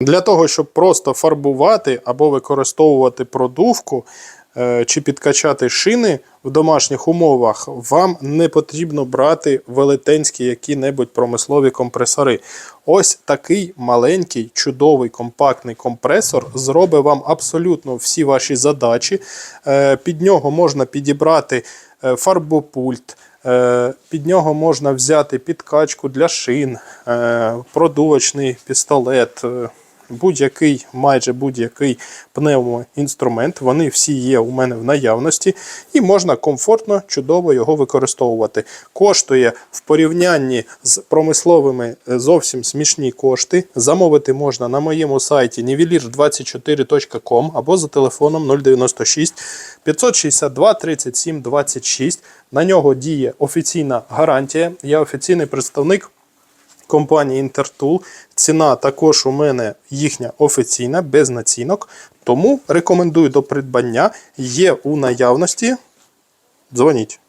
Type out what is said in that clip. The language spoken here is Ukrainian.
Для того, щоб просто фарбувати або використовувати продувку е, чи підкачати шини в домашніх умовах, вам не потрібно брати велетенські які-небудь промислові компресори. Ось такий маленький, чудовий, компактний компресор зробить вам абсолютно всі ваші задачі. Е, Під нього можна підібрати е, фарбопульт. Під нього можна взяти підкачку для шин, продувочний пістолет, будь-який, майже будь-який пневмоінструмент. Вони всі є у мене в наявності, і можна комфортно, чудово його використовувати. Коштує в порівнянні з промисловими е, зовсім смішні кошти. Замовити можна на моєму сайті nivelir24.com або за телефоном 096 562 37 26. На нього діє офіційна гарантія. Я офіційний представник компанії Intertool. Ціна також у мене їхня офіційна, без націнок. Тому рекомендую до придбання. Є у наявності. Дзвоніть.